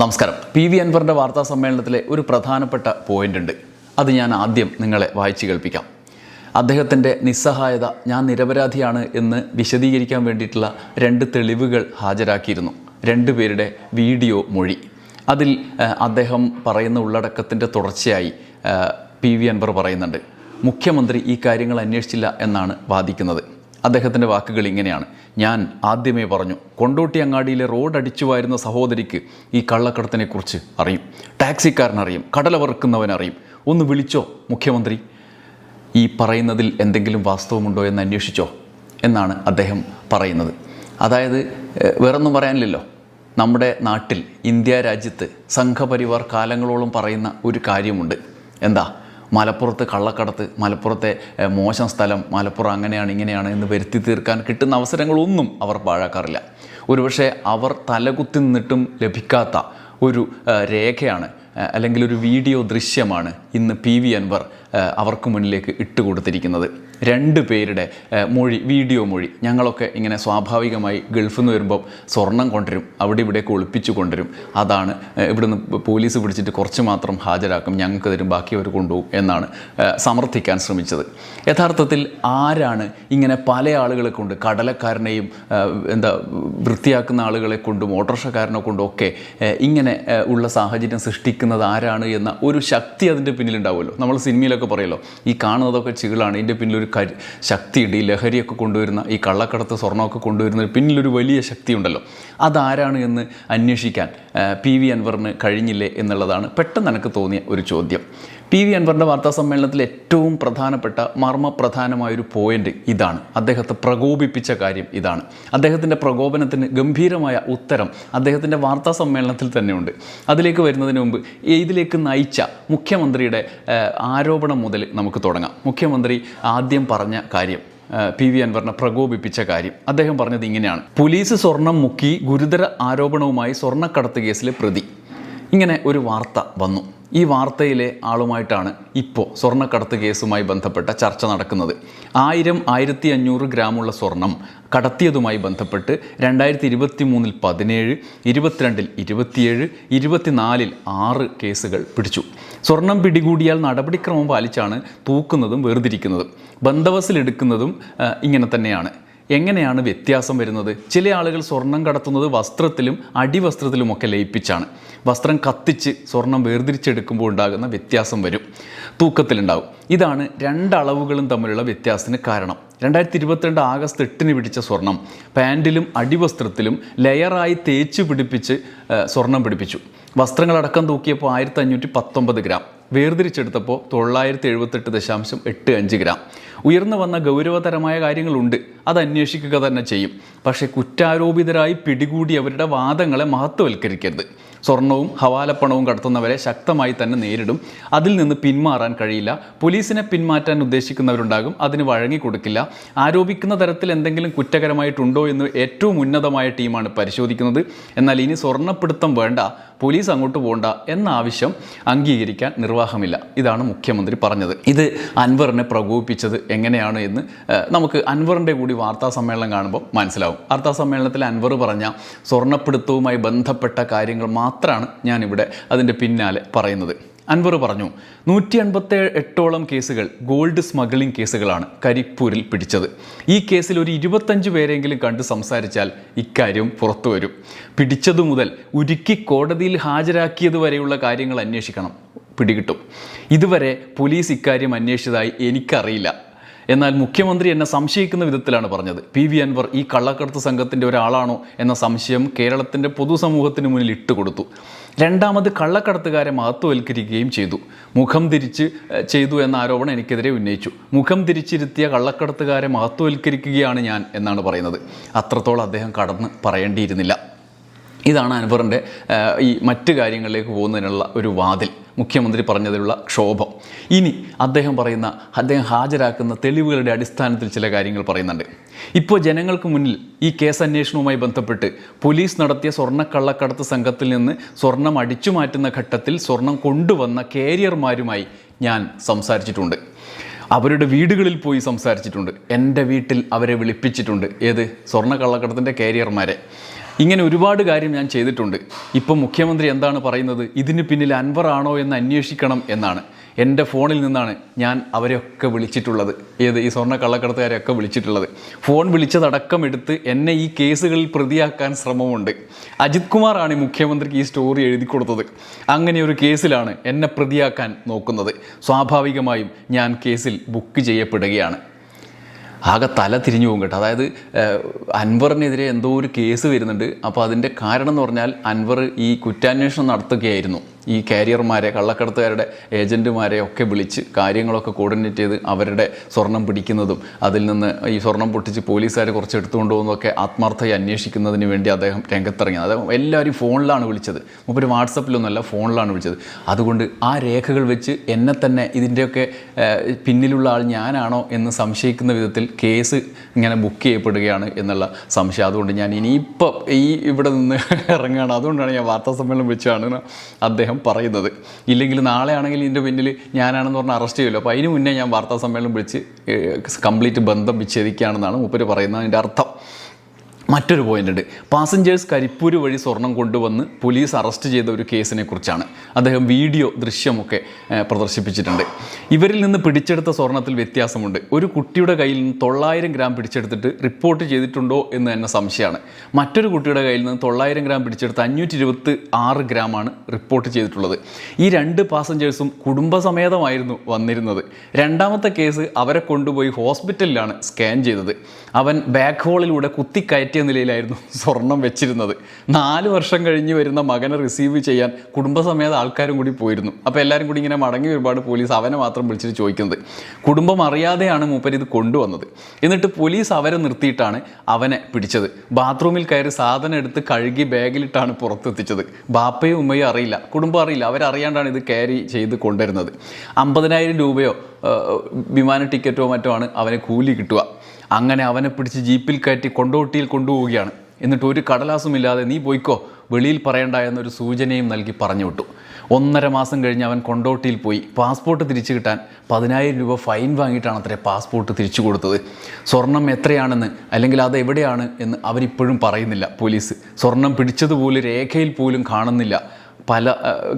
നമസ്കാരം. P V അൻവറിന്റെ വാർത്താ സമ്മേളനത്തിലെ ഒരു പ്രധാനപ്പെട്ട പോയിന്റ് ഉണ്ട്. അത് ഞാൻ ആദ്യം നിങ്ങളെ വായിച്ചു കേൾപ്പിക്കാം. അദ്ദേഹത്തിന്റെ നിസ്സഹായത ഞാൻ നിരപരാധിയാണ് എന്ന് വിശദീകരിക്കാൻ വേണ്ടിയിട്ടുള്ള രണ്ട് തെളിവുകൾ ഹാജരാക്കിയിരുന്നു. രണ്ടു പേരുടെ വീഡിയോ മൊഴി. അതിൽ അദ്ദേഹം പറയുന്ന ഉള്ളടക്കത്തിന്റെ തുടർച്ചയായി പി വി അൻവർ പറയുന്നുണ്ട്. മുഖ്യമന്ത്രി ഈ കാര്യങ്ങൾ അന്വേഷിച്ചില്ല എന്നാണ് വാദിക്കുന്നത്. അദ്ദേഹത്തിന്റെ വാക്കുകൾ ഇങ്ങനെയാണ്. ഞാൻ ആദ്യമേ പറഞ്ഞു കൊണ്ടോട്ടി അങ്ങാടിയിലെ റോഡ് അടിച്ചു വാരുന്ന സഹോദരിക്ക് ഈ കള്ളക്കടത്തിനെക്കുറിച്ച് അറിയും. ടാക്സിക്കാരനറിയും കടല വറുക്കുന്നവനറിയും. ഒന്ന് വിളിച്ചോ മുഖ്യമന്ത്രി? ഈ പറയുന്നതിൽ എന്തെങ്കിലും വാസ്തവമുണ്ടോ എന്ന് അന്വേഷിച്ചോ? എന്നാണ് അദ്ദേഹം പറയുന്നത്. അതായത് വേറൊന്നും പറയാനില്ലല്ലോ. നമ്മുടെ നാട്ടിൽ ഇന്ത്യ രാജ്യത്ത് സംഘപരിവാർ കാലങ്ങളോളം പറയുന്ന ഒരു കാര്യമുണ്ട്. എന്താ? മലപ്പുറത്ത് കള്ളക്കടത്ത് മലപ്പുറത്തെ മോശം സ്ഥലം മലപ്പുറം അങ്ങനെയാണ് ഇങ്ങനെയാണ് എന്ന് വരുത്തി തീർക്കാൻ കിട്ടുന്ന അവസരങ്ങളൊന്നും അവർ പാഴാക്കാറില്ല. ഒരുപക്ഷെ അവർ തലകുത്തി നിന്നിട്ടും ലഭിക്കാത്ത ഒരു രേഖയാണ് അല്ലെങ്കിൽ ഒരു വീഡിയോ ദൃശ്യമാണ് ഇന്ന് പി വി അൻവർ അവർക്ക് മുന്നിലേക്ക് ഇട്ടുകൊടുത്തിരിക്കുന്നത്. രണ്ട് പേരുടെ മൊഴി വീഡിയോ മൊഴി. ഞങ്ങളൊക്കെ ഇങ്ങനെ സ്വാഭാവികമായി ഗൾഫിൽ നിന്ന് വരുമ്പോൾ സ്വർണം കൊണ്ടുവരും അവിടെ ഇവിടെയൊക്കെ ഒളിപ്പിച്ചു കൊണ്ടുവരും. അതാണ് ഇവിടുന്ന് പോലീസ് പിടിച്ചിട്ട് കുറച്ച് മാത്രം ഹാജരാക്കും ഞങ്ങൾക്ക് തരും ബാക്കി അവർ കൊണ്ടുപോകും എന്നാണ് സമർത്ഥിക്കാൻ ശ്രമിച്ചത്. യഥാർത്ഥത്തിൽ ആരാണ് ഇങ്ങനെ പല ആളുകളെ കൊണ്ട് കടലക്കാരനെയും എന്താ വൃത്തിയാക്കുന്ന ആളുകളെ കൊണ്ടും ഓട്ടോറിക്ഷക്കാരനെ കൊണ്ടും ഒക്കെ ഇങ്ങനെ ഉള്ള സാഹചര്യം സൃഷ്ടിക്കുന്നത് ആരാണ് എന്ന ഒരു ശക്തി അതിന്റെ പിന്നിലുണ്ടാവുമല്ലോ. നമ്മൾ സിനിമയിലൊക്കെ പറയല്ലോ ഈ കാണുന്നതൊക്കെ ചികളാണ് ഇതിന്റെ പിന്നിലൊരു കരി ശക്തിയുണ്ട് ഈ ലഹരിയൊക്കെ കൊണ്ടുവരുന്ന ഈ കള്ളക്കടത്ത് സ്വർണമൊക്കെ കൊണ്ടുവരുന്ന പിന്നിലൊരു വലിയ ശക്തി ഉണ്ടല്ലോ അതാരാണ് എന്ന് അന്വേഷിക്കാൻ പി വി അൻവറിന് കഴിഞ്ഞില്ലേ എന്നുള്ളതാണ് പെട്ടെന്ന് എനിക്ക് തോന്നിയ ഒരു ചോദ്യം. പി വി അൻവറിന്റെ വാർത്താ സമ്മേളനത്തിൽ ഏറ്റവും പ്രധാനപ്പെട്ട മർമ്മപ്രധാനമായൊരു പോയിന്റ് ഇതാണ്. അദ്ദേഹത്തെ പ്രകോപിപ്പിച്ച കാര്യം ഇതാണ്. അദ്ദേഹത്തിന്റെ പ്രകോപനത്തിന് ഗംഭീരമായ ഉത്തരം അദ്ദേഹത്തിന്റെ വാർത്താ സമ്മേളനത്തിൽ തന്നെയുണ്ട്. അതിലേക്ക് വരുന്നതിന് മുമ്പ് ഇതിലേക്ക് നയിച്ച മുഖ്യമന്ത്രിയുടെ ആരോപണം മുതൽ നമുക്ക് തുടങ്ങാം. മുഖ്യമന്ത്രി ആദ്യം പറഞ്ഞ കാര്യം പി വി അൻവറിനെ പ്രകോപിപ്പിച്ച കാര്യം. അദ്ദേഹം പറഞ്ഞത് ഇങ്ങനെയാണ്. പോലീസ് സ്വർണം മുക്കി ഗുരുതര ആരോപണവുമായി സ്വർണക്കടത്ത് കേസിലെ പ്രതി ഇങ്ങനെ ഒരു വാർത്ത വന്നു. ഈ വാർത്തയിലെ ആളുമായിട്ടാണ് ഇപ്പോൾ സ്വർണക്കടത്ത് കേസുമായി ബന്ധപ്പെട്ട ചർച്ച നടക്കുന്നത്. ആയിരം ആയിരത്തി അഞ്ഞൂറ് ഗ്രാമുള്ള സ്വർണം കടത്തിയതുമായി ബന്ധപ്പെട്ട് രണ്ടായിരത്തി ഇരുപത്തി മൂന്നിൽ പതിനേഴ് ഇരുപത്തിരണ്ടിൽ ഇരുപത്തിയേഴ് ഇരുപത്തിനാലിൽ ആറ് കേസുകൾ പിടിച്ചു. സ്വർണം പിടികൂടിയാൽ നടപടിക്രമം പാലിച്ചാണ് തൂക്കുന്നതും വേർതിരിക്കുന്നതും. ബന്ധവസിലെടുക്കുന്നതും ഇങ്ങനെ തന്നെയാണ്. എങ്ങനെയാണ് വ്യത്യാസം വരുന്നത്? ചില ആളുകൾ സ്വർണം കടത്തുന്നത് വസ്ത്രത്തിലും അടിവസ്ത്രത്തിലുമൊക്കെ ലയിപ്പിച്ചാണ്. വസ്ത്രം കത്തിച്ച് സ്വർണം വേർതിരിച്ചെടുക്കുമ്പോൾ ഉണ്ടാകുന്ന വ്യത്യാസം വരും. തൂക്കത്തിലുണ്ടാവും. ഇതാണ് രണ്ടളവുകളും തമ്മിലുള്ള വ്യത്യാസത്തിന് കാരണം. രണ്ടായിരത്തി ഇരുപത്തിരണ്ട് ആഗസ്റ്റ് എട്ടിന് പിടിച്ച സ്വർണം പാന്റിലും അടിവസ്ത്രത്തിലും ലെയറായി തേച്ച് പിടിപ്പിച്ച് സ്വർണം പിടിപ്പിച്ചു. വസ്ത്രങ്ങളടക്കം തൂക്കിയപ്പോൾ ആയിരത്തി അഞ്ഞൂറ്റി പത്തൊമ്പത് ഗ്രാം. വേർതിരിച്ചെടുത്തപ്പോൾ തൊള്ളായിരത്തി എഴുപത്തെട്ട് ദശാംശം എട്ട് അഞ്ച് ഗ്രാം. ഉയർന്നു വന്ന ഗൗരവതരമായ കാര്യങ്ങളുണ്ട്. അത് അന്വേഷിക്കുക തന്നെ ചെയ്യും. പക്ഷേ കുറ്റാരോപിതരായി പിടികൂടി അവരുടെ വാദങ്ങളെ മഹത്വവൽക്കരിക്കരുത്. സ്വർണവും ഹവാലപ്പണവും കടത്തുന്നവരെ ശക്തമായി തന്നെ നേരിടും. അതിൽ നിന്ന് പിന്മാറാൻ കഴിയില്ല. പോലീസിനെ പിന്മാറ്റാൻ ഉദ്ദേശിക്കുന്നവരുണ്ടാകും. അതിന് വഴങ്ങിക്കൊടുക്കില്ല ആരോപിക്കുന്ന തരത്തിൽ എന്തെങ്കിലും കുറ്റകരമായിട്ടുണ്ടോ എന്ന് ഏറ്റവും ഉന്നതമായ ടീമാണ് പരിശോധിക്കുന്നത്. എന്നാൽ ഇനി സ്വർണപ്പിടുത്തം വേണ്ട. പോലീസ് അങ്ങോട്ട് പോകണ്ട എന്ന ആവശ്യം അംഗീകരിക്കാൻ നിർവാഹമില്ല. ഇതാണ് മുഖ്യമന്ത്രി പറഞ്ഞത്. ഇത് അൻവറിനെ പ്രകോപിപ്പിച്ചത് എങ്ങനെയാണ് എന്ന് നമുക്ക് അൻവറിന്റെ കൂടി വാർത്താ സമ്മേളനം കാണുമ്പോൾ മനസ്സിലാവും. വാർത്താ സമ്മേളനത്തിൽ അൻവർ പറഞ്ഞ സ്വർണപ്പിടുത്തവുമായി ബന്ധപ്പെട്ട കാര്യങ്ങൾ മാത്രമാണ് ഞാനിവിടെ അതിന്റെ പിന്നാലെ പറയുന്നത്. അൻവർ പറഞ്ഞു നൂറ്റി അൻപത്തി എട്ടോളം കേസുകൾ ഗോൾഡ് സ്മഗ്ലിംഗ് കേസുകളാണ് കരിപ്പൂരിൽ പിടിച്ചത്. ഈ കേസിൽ ഒരു ഇരുപത്തഞ്ച് പേരെങ്കിലും കണ്ട് സംസാരിച്ചാൽ ഇക്കാര്യം പുറത്തു വരും. പിടിച്ചതു മുതൽ ഉരുക്കി കോടതിയിൽ ഹാജരാക്കിയത് വരെയുള്ള കാര്യങ്ങൾ അന്വേഷിക്കണം. പിടികിട്ടും. ഇതുവരെ പോലീസ് ഇക്കാര്യം അന്വേഷിച്ചതായി എനിക്കറിയില്ല. എന്നാൽ മുഖ്യമന്ത്രി എന്നെ സംശയിക്കുന്ന വിധത്തിലാണ് പറഞ്ഞത്. പി വി അൻവർ ഈ കള്ളക്കടത്ത് സംഘത്തിന്റെ ഒരാളാണോ എന്ന സംശയം കേരളത്തിന്റെ പൊതുസമൂഹത്തിന് മുന്നിൽ ഇട്ടുകൊടുത്തു. രണ്ടാമത് കള്ളക്കടത്തുകാരെ മഹത്വവൽക്കരിക്കുകയും ചെയ്തു. മുഖം തിരിച്ച് ചെയ്തു എന്ന ആരോപണം എനിക്കെതിരെ ഉന്നയിച്ചു. മുഖം തിരിച്ചിരുത്തിയ കള്ളക്കടത്തുകാരെ മഹത്വവൽക്കരിക്കുകയാണ് ഞാൻ എന്നാണ് പറയുന്നത്. അത്രത്തോളം അദ്ദേഹം കടന്ന് പറയേണ്ടിയിരുന്നില്ല. ഇതാണ് അൻവറിന്റെ ഈ മറ്റ് കാര്യങ്ങളിലേക്ക് പോകുന്നതിനുള്ള ഒരു വാതിൽ മുഖ്യമന്ത്രി പറഞ്ഞതിലുള്ള ക്ഷോഭം. ഇനി അദ്ദേഹം പറയുന്ന അദ്ദേഹം ഹാജരാക്കുന്ന തെളിവുകളുടെ അടിസ്ഥാനത്തിൽ ചില കാര്യങ്ങൾ പറയുന്നുണ്ട്. ഇപ്പോൾ ജനങ്ങൾക്ക് മുന്നിൽ ഈ കേസ് അന്വേഷണവുമായി ബന്ധപ്പെട്ട് പോലീസ് നടത്തിയ സ്വർണക്കള്ളക്കടത്ത് സംഘത്തിൽ നിന്ന് സ്വർണം അടിച്ചു മാറ്റുന്ന ഘട്ടത്തിൽ സ്വർണം കൊണ്ടുവന്ന കാരിയർമാരുമായി ഞാൻ സംസാരിച്ചിട്ടുണ്ട്. അവരുടെ വീടുകളിൽ പോയി സംസാരിച്ചിട്ടുണ്ട്. എന്റെ വീട്ടിൽ അവരെ വിളിപ്പിച്ചിട്ടുണ്ട്. ഏത്? സ്വർണ കള്ളക്കടത്തിന്റെ കാരിയർമാരെ. ഇങ്ങനെ ഒരുപാട് കാര്യം ഞാൻ ചെയ്തിട്ടുണ്ട്. ഇപ്പം മുഖ്യമന്ത്രി എന്താണ് പറയുന്നത്? ഇതിന് പിന്നിൽ അൻവർ ആണോ എന്ന് അന്വേഷിക്കണം എന്നാണ്. എന്റെ ഫോണിൽ നിന്നാണ് ഞാൻ അവരെയൊക്കെ വിളിച്ചിട്ടുള്ളത്. ഏത് ഈ സ്വർണ കള്ളക്കടത്തുകാരെയൊക്കെ വിളിച്ചിട്ടുള്ളത്. ഫോൺ വിളിച്ചതടക്കം എടുത്ത് എന്നെ ഈ കേസുകളിൽ പ്രതിയാക്കാൻ ശ്രമമുണ്ട്. അജിത് കുമാറാണ് ഈ മുഖ്യമന്ത്രിക്ക് ഈ സ്റ്റോറി എഴുതി കൊടുത്തത്. അങ്ങനെ ഒരു കേസിലാണ് എന്നെ പ്രതിയാക്കാൻ നോക്കുന്നത്. സ്വാഭാവികമായും ഞാൻ കേസിൽ ബുക്ക് ചെയ്യപ്പെടുകയാണ്. ആകെ തല തിരിഞ്ഞു പോകും കേട്ടോ. അതായത് അൻവറിനെതിരെ എന്തോ ഒരു കേസ് വരുന്നുണ്ട്. അപ്പോൾ അതിന്റെ കാരണം എന്ന് പറഞ്ഞാൽ അൻവർ ഈ കുറ്റാന്വേഷണം നടത്തുകയായിരുന്നു. ഈ കാരിയർമാരെ കള്ളക്കടത്തുകാരുടെ ഏജന്റുമാരെ ഒക്കെ വിളിച്ച് കാര്യങ്ങളൊക്കെ കോർഡിനേറ്റ് ചെയ്ത് അവരുടെ സ്വർണം പിടിക്കുന്നതും അതിൽ നിന്ന് ഈ സ്വർണം പൊട്ടിച്ച് പോലീസുകാർ കുറച്ച് എടുത്തുകൊണ്ട് പോകുന്നതൊക്കെ ആത്മാർത്ഥമായി അന്വേഷിക്കുന്നതിന് വേണ്ടി അദ്ദേഹം രംഗത്തിറങ്ങിയത് അദ്ദേഹം എല്ലാവരും ഫോണിലാണ് വിളിച്ചത്. മുമ്പ് വാട്സപ്പിലൊന്നുമല്ല ഫോണിലാണ് വിളിച്ചത്. അതുകൊണ്ട് ആ രേഖകൾ വെച്ച് എന്നെ തന്നെ ഇതിന്റെയൊക്കെ പിന്നിലുള്ള ആൾ ഞാനാണോ എന്ന് സംശയിക്കുന്ന വിധത്തിൽ കേസ് ഇങ്ങനെ ബുക്ക് ചെയ്യപ്പെടുകയാണ് എന്നുള്ള സംശയം. അതുകൊണ്ട് ഞാൻ ഇനിയിപ്പം ഈ ഇവിടെ നിന്ന് ഇറങ്ങുകയാണ്. അതുകൊണ്ടാണ് ഞാൻ വാർത്താ സമ്മേളനം അദ്ദേഹം പറയുന്നത്. ഇല്ലെങ്കിൽ നാളെ ആണെങ്കിൽ ഇതിന്റെ പിന്നിൽ ഞാനാണെന്ന് പറഞ്ഞാൽ അറസ്റ്റ് ചെയ്യുമല്ലോ. അപ്പോൾ അതിന് മുന്നേ ഞാൻ വാർത്താ സമ്മേളനം വിളിച്ച് കംപ്ലീറ്റ് ബന്ധം വിച്ഛേദിക്കുകയാണെന്നാണ് മൂപ്പര് പറയുന്നത്. അതിന്റെ അർത്ഥം. മറ്റൊരു പോയിന്റ് ഉണ്ട്. പാസഞ്ചേഴ്സ് കരിപ്പൂര് വഴി സ്വർണം കൊണ്ടുവന്ന് പോലീസ് അറസ്റ്റ് ചെയ്ത ഒരു കേസിനെ കുറിച്ചാണ്. അദ്ദേഹം വീഡിയോ ദൃശ്യമൊക്കെ പ്രദർശിപ്പിച്ചിട്ടുണ്ട്. ഇവരിൽ നിന്ന് പിടിച്ചെടുത്ത സ്വർണത്തിൽ വ്യത്യാസമുണ്ട്. ഒരു കുട്ടിയുടെ കയ്യിൽ നിന്ന് തൊള്ളായിരം ഗ്രാം പിടിച്ചെടുത്തിട്ട് റിപ്പോർട്ട് ചെയ്തിട്ടുണ്ടോ എന്ന് തന്നെ സംശയമാണ്. മറ്റൊരു കുട്ടിയുടെ കയ്യിൽ നിന്ന് തൊള്ളായിരം ഗ്രാം പിടിച്ചെടുത്ത് അഞ്ഞൂറ്റി ഇരുപത്തി ആറ് ഗ്രാമാണ് റിപ്പോർട്ട് ചെയ്തിട്ടുള്ളത്. ഈ രണ്ട് പാസഞ്ചേഴ്സും കുടുംബസമേതമായിരുന്നു വന്നിരുന്നത്. രണ്ടാമത്തെ കേസ് അവരെ കൊണ്ടുപോയി ഹോസ്പിറ്റലിലാണ് സ്കാൻ ചെയ്തത്. അവൻ ബാക്ക് ഹോളിലൂടെ കുത്തിക്കയറ്റിയ നിലയിലായിരുന്നു സ്വർണം വെച്ചിരുന്നത്. നാല് വർഷം കഴിഞ്ഞ് വരുന്ന മകനെ റിസീവ് ചെയ്യാൻ കുടുംബസമേത ആൾക്കാരും കൂടി പോയിരുന്നു. അപ്പോൾ എല്ലാവരും കൂടി ഇങ്ങനെ മടങ്ങി ഒരുപാട് പോലീസ് അവനെ മാത്രം വിളിച്ചിട്ട് ചോദിക്കുന്നത്. കുടുംബം അറിയാതെയാണ് മൂപ്പർ ഇത് കൊണ്ടുവന്നത്. എന്നിട്ട് പോലീസ് അവരെ നിർത്തിയിട്ടാണ് അവനെ പിടിച്ചത്. ബാത്റൂമിൽ കയറി സാധനം എടുത്ത് കഴുകി ബാഗിലിട്ടാണ് പുറത്തെത്തിച്ചത്. ബാപ്പയും ഉമ്മയും അറിയില്ല. കുടുംബം അറിയില്ല. അവരറിയാണ്ടാണ് ഇത് ക്യാരി ചെയ്ത് കൊണ്ടുവരുന്നത്. അമ്പതിനായിരം രൂപയോ വിമാന ടിക്കറ്റോ മറ്റോ ആണ് അവനെ കൂലി കിട്ടുക. അങ്ങനെ അവനെ പിടിച്ച് ജീപ്പിൽ കയറ്റി കൊണ്ടോട്ടിയിൽ കൊണ്ടുപോവുകയാണ്. എന്നിട്ട് ഒരു കടലാസുമില്ലാതെ നീ പോയിക്കോ വെളിയിൽ പറയണ്ട എന്നൊരു സൂചനയും നൽകി പറഞ്ഞു വിട്ടു. ഒന്നര മാസം കഴിഞ്ഞ് അവൻ കൊണ്ടോട്ടിയിൽ പോയി. പാസ്പോർട്ട് തിരിച്ചു കിട്ടാൻ പതിനായിരം രൂപ ഫൈൻ വാങ്ങിയിട്ടാണ് അത്രേ പാസ്പോർട്ട് തിരിച്ചു കൊടുത്തത്. സ്വർണം എത്രയാണെന്ന് അല്ലെങ്കിൽ അത് എവിടെയാണ് എന്ന് അവരിപ്പോഴും പറയുന്നില്ല. പോലീസ് സ്വർണം പിടിച്ചതുപോലെ രേഖയിൽ പോലും കാണുന്നില്ല. പല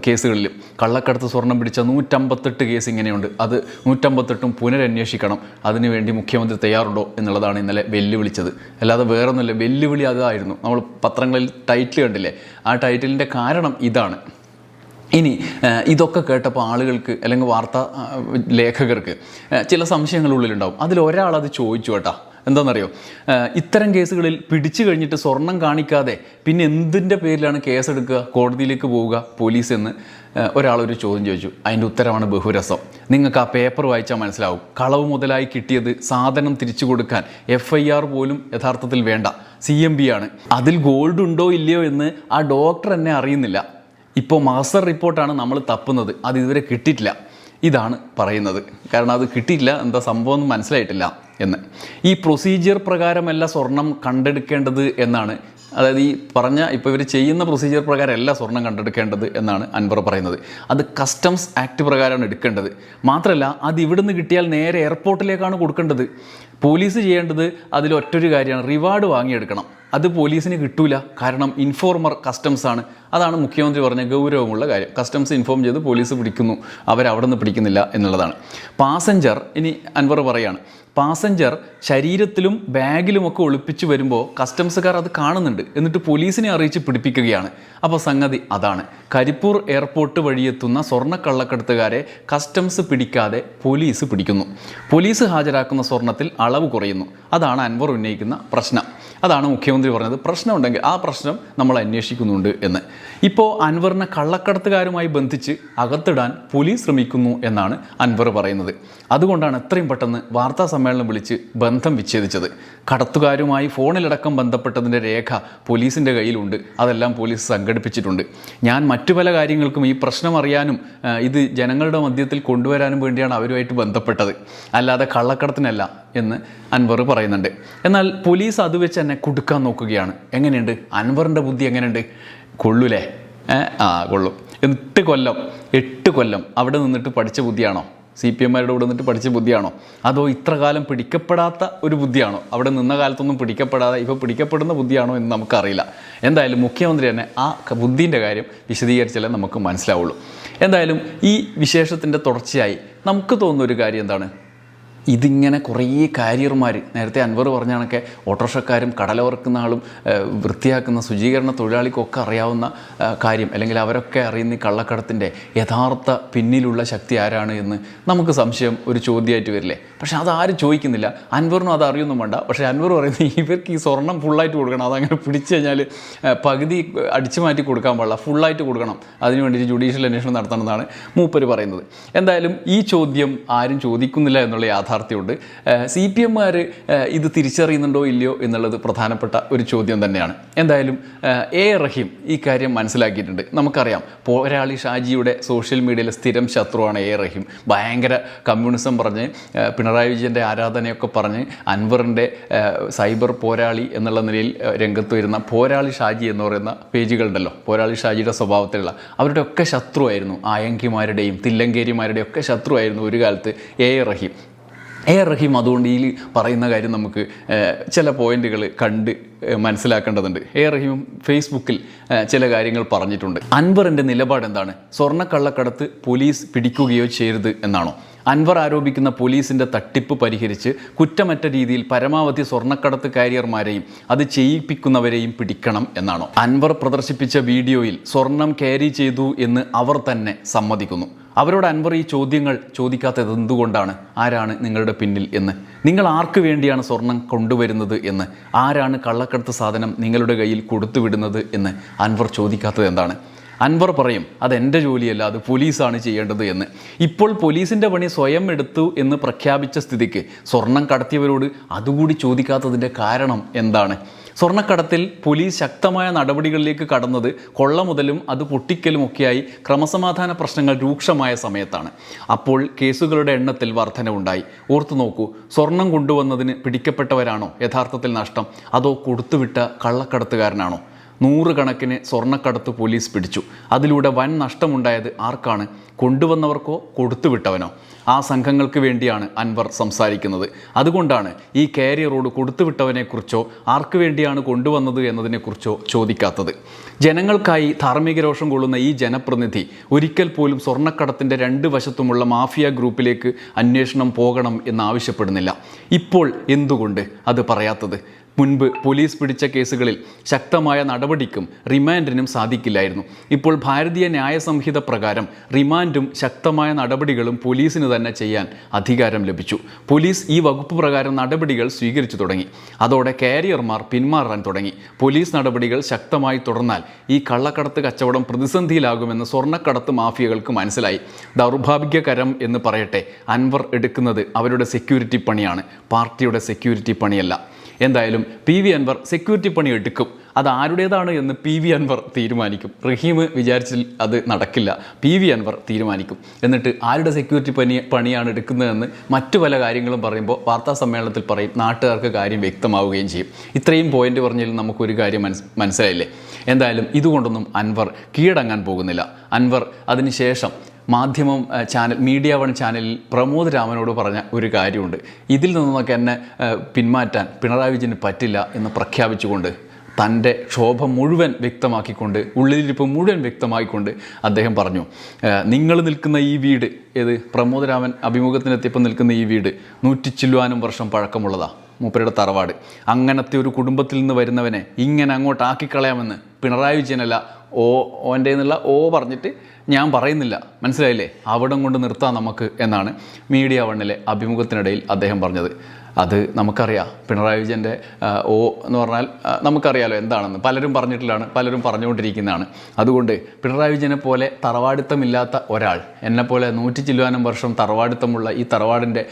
കേസുകളിലും കള്ളക്കടത്ത് സ്വർണം പിടിച്ച നൂറ്റമ്പത്തെട്ട് കേസ് ഇങ്ങനെയുണ്ട്. അത് നൂറ്റമ്പത്തെട്ടും പുനരന്വേഷിക്കണം. അതിനുവേണ്ടി മുഖ്യമന്ത്രി തയ്യാറുണ്ടോ എന്നുള്ളതാണ് ഇന്നലെ വെല്ലുവിളിച്ചത്. അല്ലാതെ വേറൊന്നുമില്ല. വെല്ലുവിളി അതായിരുന്നു. നമ്മൾ പത്രങ്ങളിൽ ടൈറ്റിൽ കണ്ടില്ലേ? ആ ടൈറ്റിലിന്റെ കാരണം ഇതാണ്. ഇനി ഇതൊക്കെ കേട്ടപ്പോൾ ആളുകൾക്ക് അല്ലെങ്കിൽ വാർത്താ ലേഖകർക്ക് ചില സംശയങ്ങൾ ഉള്ളിലുണ്ടാവും. അതിൽ ഒരാൾ അത് ചോദിച്ചു കേട്ടാ. എന്താണെന്നറിയോ? ഇത്തരം കേസുകളിൽ പിടിച്ചു കഴിഞ്ഞിട്ട് സ്വർണം കാണിക്കാതെ പിന്നെ എന്തിന്റെ പേരിലാണ് കേസെടുക്കുക? കോടതിയിലേക്ക് പോവുക പോലീസ് എന്ന്? ഒരാളൊരു ചോദ്യം ചോദിച്ചു. അതിന്റെ ഉത്തരമാണ് ബഹുരസം. നിങ്ങൾക്ക് ആ പേപ്പർ വായിച്ചാൽ മനസ്സിലാവും. കളവ് മുതലായി കിട്ടിയത് സാധനം തിരിച്ചു കൊടുക്കാൻ എഫ് ഐ ആർ പോലും യഥാർത്ഥത്തിൽ വേണ്ട. സി എം ബി ആണ്. അതിൽ ഗോൾഡ് ഉണ്ടോ ഇല്ലയോ എന്ന് ആ ഡോക്ടർ എന്നെ അറിയുന്നില്ല. ഇപ്പോൾ മാസ്റ്റർ റിപ്പോർട്ടാണ് നമ്മൾ തപ്പുന്നത്. അത് ഇതുവരെ കിട്ടിയിട്ടില്ല. ഇതാണ് പറയുന്നത്. കാരണം അത് കിട്ടിയില്ല എന്താ സംഭവം ഒന്നും മനസ്സിലായിട്ടില്ല. എന്ന്. ഈ പ്രൊസീജിയർ പ്രകാരമല്ല സ്വർണം കണ്ടെടുക്കേണ്ടത് എന്നാണ്. അതായത് ഈ പറഞ്ഞ ഇപ്പോൾ ഇവർ ചെയ്യുന്ന പ്രൊസീജിയർ പ്രകാരമല്ല സ്വർണം കണ്ടെടുക്കേണ്ടത് എന്നാണ് അൻവർ പറയുന്നത്. അത് കസ്റ്റംസ് ആക്ട് പ്രകാരമാണ് എടുക്കേണ്ടത്. മാത്രമല്ല അത് ഇവിടുന്ന് കിട്ടിയാൽ നേരെ എയർപോർട്ടിലേക്കാണ് കൊടുക്കേണ്ടത്. പോലീസ് ചെയ്യേണ്ടത് അതിലൊറ്റൊരു കാര്യമാണ്. റിവാർഡ് വാങ്ങിയെടുക്കണം. അത് പോലീസിന് കിട്ടൂല. കാരണം ഇൻഫോർമർ കസ്റ്റംസ് ആണ്. അതാണ് മുഖ്യമന്ത്രി പറഞ്ഞ ഗൗരവമുള്ള കാര്യം. കസ്റ്റംസ് ഇൻഫോം ചെയ്ത് പോലീസ് പിടിക്കുന്നു. അവരവിടെ നിന്ന് പിടിക്കുന്നില്ല എന്നുള്ളതാണ്. പാസഞ്ചർ ഇനി അൻവർ പറയാണ്. പാസഞ്ചർ ശരീരത്തിലും ബാഗിലുമൊക്കെ ഒളിപ്പിച്ച് വരുമ്പോൾ കസ്റ്റംസുകാർ അത് കാണുന്നുണ്ട്. എന്നിട്ട് പോലീസിനെ അറിയിച്ച് പിടിപ്പിക്കുകയാണ്. അപ്പോൾ സംഗതി അതാണ്. കരിപ്പൂർ എയർപോർട്ട് വഴിയെത്തുന്ന സ്വർണക്കള്ളക്കടത്തുകാരെ കസ്റ്റംസ് പിടിക്കാതെ പോലീസ് പിടിക്കുന്നു. പോലീസ് ഹാജരാക്കുന്ന സ്വർണത്തിൽ അളവ് കുറയുന്നു. അതാണ് അൻവർ ഉന്നയിക്കുന്ന പ്രശ്നം. അതാണ് മുഖ്യമന്ത്രി പറഞ്ഞത്. പ്രശ്നമുണ്ടെങ്കിൽ ആ പ്രശ്നം നമ്മൾ അന്വേഷിക്കുന്നുണ്ട് എന്ന്. ഇപ്പോൾ അൻവറിനെ കള്ളക്കടത്തുകാരുമായി ബന്ധിച്ച് അകത്തിടാൻ പോലീസ് ശ്രമിക്കുന്നു എന്നാണ് അൻവർ പറയുന്നത്. അതുകൊണ്ടാണ് എത്രയും പെട്ടെന്ന് വാർത്താ സമ്മേളനം വിളിച്ച് ബന്ധം വിച്ഛേദിച്ചത്. കടത്തുകാരുമായി ഫോണിലടക്കം ബന്ധപ്പെട്ടതിന്റെ രേഖ പോലീസിന്റെ കയ്യിലുണ്ട്. അതെല്ലാം പോലീസ് സംഘടിപ്പിച്ചിട്ടുണ്ട്. ഞാൻ മറ്റു പല കാര്യങ്ങൾക്കും ഈ പ്രശ്നം അറിയാനും ഇത് ജനങ്ങളുടെ മധ്യത്തിൽ കൊണ്ടുവരാനും വേണ്ടിയാണ് അവരുമായിട്ട് ബന്ധപ്പെട്ടത്. അല്ലാതെ കള്ളക്കടത്തിനല്ല എന്ന് അൻവർ പറയുന്നുണ്ട്. എന്നാൽ പോലീസ് അത് വെച്ച് എന്നെ കുടുക്കാൻ നോക്കുകയാണ്. എങ്ങനെയുണ്ട്? അൻവറിന്റെ ബുദ്ധി എങ്ങനെയുണ്ട്? കൊള്ളൂലേ? ആ കൊള്ളും. എട്ട് കൊല്ലം എട്ട് കൊല്ലം അവിടെ നിന്നിട്ട് പഠിച്ച ബുദ്ധിയാണോ? സി പി എമ്മാരുടെ കൂടെ നിന്നിട്ട് പഠിച്ച ബുദ്ധിയാണോ? അതോ ഇത്ര കാലം പിടിക്കപ്പെടാത്ത ഒരു ബുദ്ധിയാണോ? അവിടെ നിന്ന കാലത്തൊന്നും പിടിക്കപ്പെടാതെ ഇപ്പോൾ പിടിക്കപ്പെടുന്ന ബുദ്ധിയാണോ എന്ന് നമുക്കറിയില്ല. എന്തായാലും മുഖ്യമന്ത്രി തന്നെ ആ ബുദ്ധിന്റെ കാര്യം വിശദീകരിച്ചാലേ നമുക്ക് മനസ്സിലാവുള്ളൂ. എന്തായാലും ഈ വിശേഷത്തിന്റെ തുടർച്ചയായി നമുക്ക് തോന്നുന്ന ഒരു കാര്യം എന്താണ്? ഇതിങ്ങനെ കുറേ കാരിയർമാർ നേരത്തെ അൻവർ പറഞ്ഞ കണക്കെ ഓട്ടോറിക്ഷക്കാരും കടലവർക്കുന്ന ആളും വൃത്തിയാക്കുന്ന ശുചീകരണ തൊഴിലാളിക്കൊക്കെ അറിയാവുന്ന കാര്യം. അല്ലെങ്കിൽ അവരൊക്കെ അറിയുന്ന ഈ കള്ളക്കടത്തിന്റെ യഥാർത്ഥ പിന്നിലുള്ള ശക്തി ആരാണ് എന്ന് നമുക്ക് സംശയം ഒരു ചോദ്യമായിട്ട് വരില്ലേ? പക്ഷെ അതാരും ചോദിക്കുന്നില്ല. അൻവറിനും അത് അറിയൊന്നും വേണ്ട. പക്ഷേ അൻവർ പറയുന്നത് ഇവർക്ക് ഈ സ്വർണം ഫുള്ളായിട്ട് കൊടുക്കണം. അതങ്ങനെ പിടിച്ചു കഴിഞ്ഞാൽ പകുതി അടിച്ചു മാറ്റി കൊടുക്കാൻ പാടില്ല. ഫുള്ളായിട്ട് കൊടുക്കണം. അതിന് വേണ്ടിയിട്ട് ജുഡീഷ്യൽ അന്വേഷണം നടത്തണമെന്നാണ് മൂപ്പർ പറയുന്നത്. എന്തായാലും ഈ ചോദ്യം ആരും ചോദിക്കുന്നില്ല എന്നുള്ള യാഥാർത്ഥ്യമുണ്ട് സി പി എമ്മാർ ഇത് തിരിച്ചറിയുന്നുണ്ടോ ഇല്ലയോ എന്നുള്ളത് പ്രധാനപ്പെട്ട ഒരു ചോദ്യം തന്നെയാണ്. എന്തായാലും എ റഹീം ഈ കാര്യം മനസ്സിലാക്കിയിട്ടുണ്ട്. നമുക്കറിയാം പോരാളി ഷാജിയുടെ സോഷ്യൽ മീഡിയയിലെ സ്ഥിരം ശത്രുവാണ് എ റഹീം. ഭയങ്കര കമ്മ്യൂണിസം പറഞ്ഞ് പിണറായി വിജയന്റെ ആരാധനയൊക്കെ പറഞ്ഞ് അൻവറിന്റെ സൈബർ പോരാളി എന്നുള്ള നിലയിൽ രംഗത്ത് വരുന്ന പോരാളി ഷാജി എന്ന് പറയുന്ന പേജുകളുണ്ടല്ലോ. പോരാളി ഷാജിയുടെ സ്വഭാവത്തിലുള്ള. അവരുടെ ഒക്കെ ശത്രുവായിരുന്നു ആയങ്കിമാരുടെയും തില്ലങ്കേരിമാരുടെയും ഒക്കെ ശത്രുവായിരുന്നു ഒരു കാലത്ത് എ റഹീം. എ റഹീം അതുകൊണ്ട് ഈ പറയുന്ന കാര്യം നമുക്ക് ചില പോയിന്റുകൾ കണ്ട് മനസ്സിലാക്കേണ്ടതുണ്ട്. എ റഹീം ഫേസ്ബുക്കിൽ ചില കാര്യങ്ങൾ പറഞ്ഞിട്ടുണ്ട്. അൻവറിന്റെ നിലപാട് എന്താണ് സ്വർണക്കള്ളക്കടത്ത് പോലീസ് പിടിക്കുകയോ ചെയ്യരുത് എന്നാണോ? അൻവർ ആരോപിക്കുന്ന പോലീസിന്റെ തട്ടിപ്പ് പരിഹരിച്ച് കുറ്റമറ്റ രീതിയിൽ പരമാവധി സ്വർണക്കടത്ത് കാരിയർമാരെയും അത് ചെയ്യിപ്പിക്കുന്നവരെയും പിടിക്കണം എന്നാണോ? അൻവർ പ്രദർശിപ്പിച്ച വീഡിയോയിൽ സ്വർണം ക്യാരി ചെയ്തു എന്ന് അവർ തന്നെ സമ്മതിക്കുന്നു. അവരോട് അൻവർ ഈ ചോദ്യങ്ങൾ ചോദിക്കാത്തത് എന്തുകൊണ്ടാണ്? ആരാണ് നിങ്ങളുടെ പിന്നിൽ എന്ന്. നിങ്ങൾ ആർക്ക് വേണ്ടിയാണ് സ്വർണം കൊണ്ടുവരുന്നത് എന്ന്. ആരാണ് കള്ളക്കടത്ത് സാധനം നിങ്ങളുടെ കയ്യിൽ കൊടുത്തുവിടുന്നത് എന്ന് അൻവർ ചോദിക്കാത്തത് എന്താണ്? അൻവർ പറയും അത് എന്റെ ജോലിയല്ല അത് പോലീസാണ് ചെയ്യേണ്ടത് എന്ന്. ഇപ്പോൾ പോലീസിന്റെ പണി സ്വയം എടുത്തു എന്ന് പ്രഖ്യാപിച്ച സ്ഥിതിക്ക് സ്വർണം കടത്തിയവരോട് അതുകൂടി ചോദിക്കാത്തതിന്റെ കാരണം എന്താണ്? സ്വർണക്കടത്തിൽ പോലീസ് ശക്തമായ നടപടികളിലേക്ക് കടന്നത് കൊള്ള മുതലും അത് പൊട്ടിക്കലുമൊക്കെയായി ക്രമസമാധാന പ്രശ്നങ്ങൾ രൂക്ഷമായ സമയത്താണ്. അപ്പോൾ കേസുകളുടെ എണ്ണത്തിൽ വർധനവുണ്ടായി. ഓർത്തു നോക്കൂ സ്വർണം കൊണ്ടുവന്നതിന് പിടിക്കപ്പെട്ടവരാണോ യഥാർത്ഥത്തിൽ നഷ്ടം? അതോ കൊടുത്തുവിട്ട കള്ളക്കടത്തുകാരനാണോ? നൂറുകണക്കിന് സ്വർണക്കടത്ത് പോലീസ് പിടിച്ചു. അതിലൂടെ വൻ നഷ്ടമുണ്ടായത് ആർക്കാണ്? കൊണ്ടുവന്നവർക്കോ കൊടുത്തുവിട്ടവനോ? ആ സംഘങ്ങൾക്ക് വേണ്ടിയാണ് അൻവർ സംസാരിക്കുന്നത്. അതുകൊണ്ടാണ് ഈ കാരിയറോട് കൊടുത്തുവിട്ടവനെക്കുറിച്ചോ ആർക്ക് വേണ്ടിയാണ് കൊണ്ടുവന്നത് എന്നതിനെക്കുറിച്ചോ ചോദിക്കാത്തത്. ജനങ്ങൾക്കായി ധാർമ്മിക രോഷം കൊള്ളുന്ന ഈ ജനപ്രതിനിധി ഒരിക്കൽ പോലും സ്വർണക്കടത്തിന്റെ രണ്ട് വശത്തുമുള്ള മാഫിയ ഗ്രൂപ്പിലേക്ക് അന്വേഷണം പോകണം എന്നാവശ്യപ്പെടുന്നില്ല. ഇപ്പോൾ എന്തുകൊണ്ട് അത് പറയാത്തത്? മുൻപ് പോലീസ് പിടിച്ച കേസുകളിൽ ശക്തമായ നടപടിക്കും റിമാൻഡിനും സാധിക്കില്ലായിരുന്നു. ഇപ്പോൾ ഭാരതീയ ന്യായ സംഹിത പ്രകാരം റിമാൻഡും ശക്തമായ നടപടികളും പോലീസിന് തന്നെ ചെയ്യാൻ അധികാരം ലഭിച്ചു. പോലീസ് ഈ വകുപ്പ് പ്രകാരം നടപടികൾ സ്വീകരിച്ചു തുടങ്ങി. അതോടെ കാരിയർമാർ പിന്മാറാൻ തുടങ്ങി. പോലീസ് നടപടികൾ ശക്തമായി തുടർന്നാൽ ഈ കള്ളക്കടത്ത് കച്ചവടം പ്രതിസന്ധിയിലാകുമെന്ന് സ്വർണക്കടത്ത് മാഫിയകൾക്ക് മനസ്സിലായി. ദൗർഭാഗ്യകരം എന്ന് പറയട്ടെ അൻവർ എടുക്കുന്നത് അവരുടെ സെക്യൂരിറ്റി പണിയാണ്. പാർട്ടിയുടെ സെക്യൂരിറ്റി പണിയല്ല. എന്തായാലും പി വി അൻവർ സെക്യൂരിറ്റി പണി എടുക്കും. അത് ആരുടേതാണ് എന്ന് പി വി അൻവർ തീരുമാനിക്കും. റഹീം വിചാരിച്ചിൽ അത് നടക്കില്ല. പി വി അൻവർ തീരുമാനിക്കും. എന്നിട്ട് ആരുടെ സെക്യൂരിറ്റി പണി പണിയാണ് എടുക്കുന്നതെന്ന് മറ്റു പല കാര്യങ്ങളും പറയുമ്പോൾ വാർത്താ സമ്മേളനത്തിൽ പറയും നാട്ടുകാർക്ക് കാര്യം വ്യക്തമാവുകയും ചെയ്യും. ഇത്രയും പോയിന്റ് പറഞ്ഞാലും നമുക്കൊരു കാര്യം മനസ് മനസ്സിലായില്ലേ? എന്തായാലും ഇതുകൊണ്ടൊന്നും അൻവർ കീഴടങ്ങാൻ പോകുന്നില്ല. അൻവർ അതിനുശേഷം മാധ്യമം ചാനൽ മീഡിയ വൺ ചാനലിൽ പ്രമോദ് രാമനോട് പറഞ്ഞ ഒരു കാര്യമുണ്ട്. ഇതിൽ നിന്നൊക്കെ എന്നെ പിന്മാറ്റാൻ പിണറായി വിജയന് പറ്റില്ല എന്ന് പ്രഖ്യാപിച്ചുകൊണ്ട് തന്റെ ക്ഷോഭം മുഴുവൻ വ്യക്തമാക്കിക്കൊണ്ട് ഉള്ളിലിരിപ്പ് മുഴുവൻ വ്യക്തമാക്കിക്കൊണ്ട് അദ്ദേഹം പറഞ്ഞു നിങ്ങൾ നിൽക്കുന്ന ഈ വീട് ഏത്? പ്രമോദ് രാമൻ അഭിമുഖത്തിനെത്തിയപ്പോൾ നിൽക്കുന്ന ഈ വീട് നൂറ്റി ചില്ലുവാനും വർഷം പഴക്കമുള്ളതാണ് മൂപ്പരുടെ തറവാട്. അങ്ങനത്തെ ഒരു കുടുംബത്തിൽ നിന്ന് വരുന്നവനെ ഇങ്ങനെ അങ്ങോട്ട് ആക്കിക്കളയാമെന്ന് പിണറായി വിജയനല്ല ഓ ഓന്റെ എന്നുള്ള ഓ പറഞ്ഞിട്ട് ഞാൻ പറയുന്നില്ല. മനസ്സിലായില്ലേ? അവിടം കൊണ്ട് നിർത്താം നമുക്ക് എന്നാണ് മീഡിയ വണ്ണിലെ അഭിമുഖത്തിനിടയിൽ അദ്ദേഹം പറഞ്ഞത്. അത് നമുക്കറിയാം. പിണറായി വിജയന്റെ ഓ എന്ന് പറഞ്ഞാൽ നമുക്കറിയാലോ എന്താണെന്ന്. പലരും പറഞ്ഞിട്ടുള്ളതാണ് പലരും പറഞ്ഞുകൊണ്ടിരിക്കുന്നതാണ്. അതുകൊണ്ട് പിണറായി വിജയനെ പോലെ തറവാടിത്തമില്ലാത്ത ഒരാൾ എന്നെപ്പോലെ നൂറ്റി ചില്ലുവാനം വർഷം തറവാടിത്തമുള്ള ഈ തറവാടിന്റെ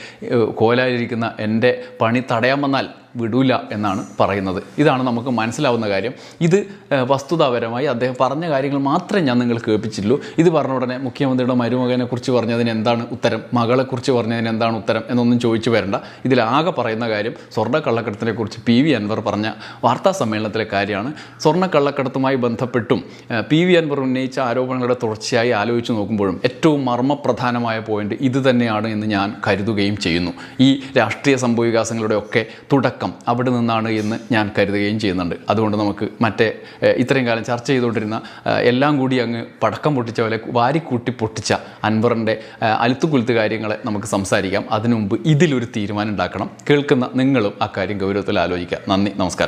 കോലായിരിക്കുന്ന എന്റെ പണി തടയാൻ വന്നാൽ വിടൂല എന്നാണ് പറയുന്നത്. ഇതാണ് നമുക്ക് മനസ്സിലാവുന്ന കാര്യം. ഇത് വസ്തുതാപരമായി അദ്ദേഹം പറഞ്ഞ കാര്യങ്ങൾ മാത്രമേ ഞാൻ നിങ്ങൾ കേൾപ്പിച്ചിട്ടുള്ളൂ. ഇത് പറഞ്ഞ ഉടനെ മുഖ്യമന്ത്രിയുടെ മരുമകനെ കുറിച്ച് പറഞ്ഞതിന് എന്താണ് ഉത്തരം? മകളെക്കുറിച്ച് പറഞ്ഞതിന് എന്താണ് ഉത്തരം? എന്നൊന്നും ചോദിച്ചു വരണ്ട. ഇതിലാകെ പറയുന്ന കാര്യം സ്വർണക്കള്ളക്കടത്തിനെ കുറിച്ച് പി വി അൻവർ പറഞ്ഞ വാർത്താ സമ്മേളനത്തിലെ കാര്യമാണ്. സ്വർണക്കള്ളക്കടത്തുമായി ബന്ധപ്പെട്ടും പി വി അൻവർ ഉന്നയിച്ച ആരോപണങ്ങളുടെ തുടർച്ചയായി ആലോചിച്ച് നോക്കുമ്പോഴും ഏറ്റവും മർമ്മപ്രധാനമായ പോയിന്റ് ഇത് തന്നെയാണ് എന്ന് ഞാൻ കരുതുകയും ചെയ്യുന്നു. ഈ രാഷ്ട്രീയ സംഭവവികാസങ്ങളുടെ ഒക്കെ തുടക്കം അവിടെ നിന്നാണ് എന്ന് ഞാൻ കരുതുകയും ചെയ്യുന്നുണ്ട്. അതുകൊണ്ട് നമുക്ക് മറ്റേ ഇത്രയും കാലം ചർച്ച ചെയ്തുകൊണ്ടിരുന്ന എല്ലാം കൂടി അങ്ങ് പടക്കം പൊട്ടിച്ച പോലെ വാരിക്കൂട്ടി പൊട്ടിച്ച അൻവറിന്റെ അലുത്തുകുലുത്ത് കാര്യങ്ങളെ നമുക്ക് സംസാരിക്കാം. അതിനുമുമ്പ് ഇതിലൊരു തീരുമാനം ഉണ്ടാക്കണം. കേൾക്കുന്ന നിങ്ങളും അക്കാര്യം കാര്യം ഗൗരവത്തിൽ ആലോചിക്കുക നന്ദി നമസ്കാരം.